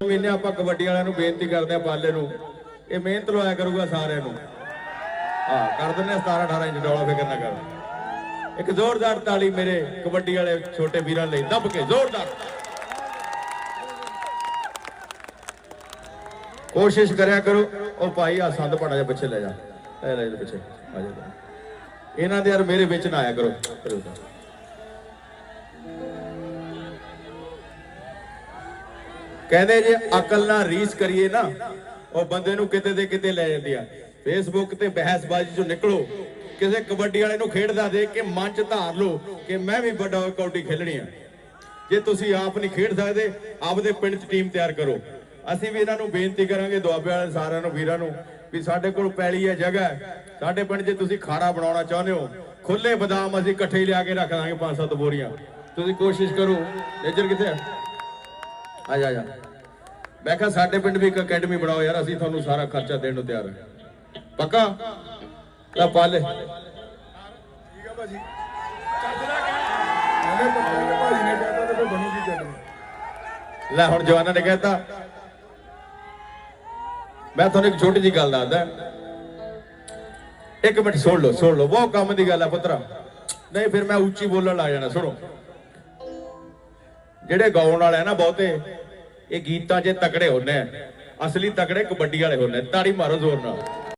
ਮਹੀਨੇ ਆਪਾਂ ਕਬੱਡੀ ਵਾਲਿਆਂ ਨੂੰ ਬੇਨਤੀ ਕਰਦੇ ਆ ਪਾਲੇ ਨੂੰ, ਇਹ ਮਿਹਨਤ ਲਵਾਇਆ ਕਰੂਗਾ ਸਾਰਿਆਂ ਨੂੰ। ਹਾਂ, ਕਰ ਦਿੰਦੇ 17 18 ਇੰਚ ਡੋਲਾ, ਫਿਕਰ ਨਾ ਕਰ। ਇੱਕ ਜ਼ੋਰਦਾਰ ਤਾਲੀ ਮੇਰੇ ਕਬੱਡੀ ਵਾਲੇ ਛੋਟੇ ਵੀਰਾਂ ਲਈ, ਦੱਬ ਕੇ ਜ਼ੋਰਦਾਰ। ਕੋਸ਼ਿਸ਼ ਕਰਿਆ ਕਰੋ, ਉਹ ਭਾਈ ਆ ਸੰਦ ਪੜਾ ਜਾ ਪਿੱਛੇ ਲੈ ਜਾ। ਲੈ ਲੈ ਪਿੱਛੇ, ਆ ਜਾ। ਇਹਨਾਂ ਦੇ ਯਾਰ ਮੇਰੇ ਵਿੱਚ ਨਾ ਆਇਆ ਕਰੋ ਕਰੋ ਤਾਂ। ਕਹਿੰਦੇ ਜੇ ਅਕਲ ਨਾਲ ਰੀਸ ਕਰੀਏ ਨਾ, ਉਹ ਬੰਦੇ ਨੂੰ ਕਿਤੇ ਦੇ ਕਿਤੇ ਲੈ ਜਾਂਦੀ ਆ। ਫੇਸਬੁੱਕ ਤੇ ਬਹਿਸਬਾਜ਼ੀ ਚੋਂ ਨਿਕਲੋ, ਕਿਸੇ ਕਬੱਡੀ ਵਾਲੇ ਨੂੰ ਖੇਡਦਾ ਦੇਖ ਕੇ ਮਨ ਚ ਧਾਰ ਲਓ ਕਿ ਮੈਂ ਵੀ ਵੱਡਾ ਕਬੱਡੀ ਖੇਡਣੀ ਆ। ਜੇ ਤੁਸੀਂ ਆਪ ਨਹੀਂ ਖੇਡ ਸਕਦੇ, ਆਪਦੇ ਪਿੰਡ 'ਚ ਟੀਮ ਤਿਆਰ ਕਰੋ। ਅਸੀਂ ਵੀ ਇਹਨਾਂ ਨੂੰ ਬੇਨਤੀ ਕਰਾਂਗੇ, ਦੁਆਬੇ ਵਾਲੇ ਸਾਰਿਆਂ ਨੂੰ, ਵੀਰਾਂ ਨੂੰ, ਵੀ ਸਾਡੇ ਕੋਲ ਪੈਲੀ ਹੈ, ਜਗ੍ਹਾ ਸਾਡੇ ਪਿੰਡ 'ਚ ਤੁਸੀਂ ਖਾਰਾ ਬਣਾਉਣਾ ਚਾਹੁੰਦੇ ਹੋ ਖੁੱਲੇ ਬਦਾਮ ਅਸੀਂ ਇਕੱਠੇ ਲਿਆ ਕੇ ਰੱਖ ਦਾਂਗੇ ਪੰਜ ਸੱਤ ਬੋਰੀਆਂ। ਤੁਸੀਂ ਕੋਸ਼ਿਸ਼ ਕਰੋ, ਨੇਜਰ ਕਿੱਥੇ ਹੈ ਆ ਜਾ ਜਾ। ਮੈਂ ਕਿਹਾ ਸਾਡੇ ਪਿੰਡ ਵੀ ਇੱਕ ਅਕੈਡਮੀ ਬਣਾਓ ਯਾਰ ਅਸੀਂ ਤੁਹਾਨੂੰ ਸਾਰਾ ਖਰਚਾ ਦੇਣ ਨੂੰ ਤਿਆਰ ਹਾਂ। ਪੱਕਾ? ਲੈ ਪਾਲੇ ਠੀਕ ਆ ਭਾਜੀ। ਉਹਨੇ ਪੱਕਾ ਕਿ ਭਾਜੀ ਨੇ ਕਹਿਤਾ ਤੇ ਫਿਰ ਬਣੂਗੀ ਚੱਲਣੀ ਲੈ ਹੁਣ ਜਵਾਨਾਂ ਨੇ ਕਹਿਤਾ। ਮੈਂ ਤੁਹਾਨੂੰ ਇੱਕ ਛੋਟੀ ਜੀ ਗੱਲ ਦੱਸਦਾ। ਇੱਕ ਮਿੰਟ ਸੁਣ ਲਓ ਸੁਣ ਲਓ। ਬਹੁਤ ਕੰਮ ਦੀ ਗੱਲ ਆ ਪੁੱਤਰਾ। ਨਹੀਂ ਫਿਰ ਮੈਂ ਉੱਚੀ ਬੋਲਣ ਲੱਗ ਜਾਣਾ ਸੁਣੋ। ਜਿਹੜੇ ਗਾਉਣ ਵਾਲੇ ਆ ਨਾ ਬਹੁਤੇ, ਇਹ ਗੀਤਾਂ 'ਚ ਤਕੜੇ ਹੁੰਦੇ ਆ, ਅਸਲੀ ਤਕੜੇ ਕਬੱਡੀ ਵਾਲੇ ਹੁੰਦੇ ਤਾੜੀ ਮਾਰੋ ਜ਼ੋਰ ਨਾਲ।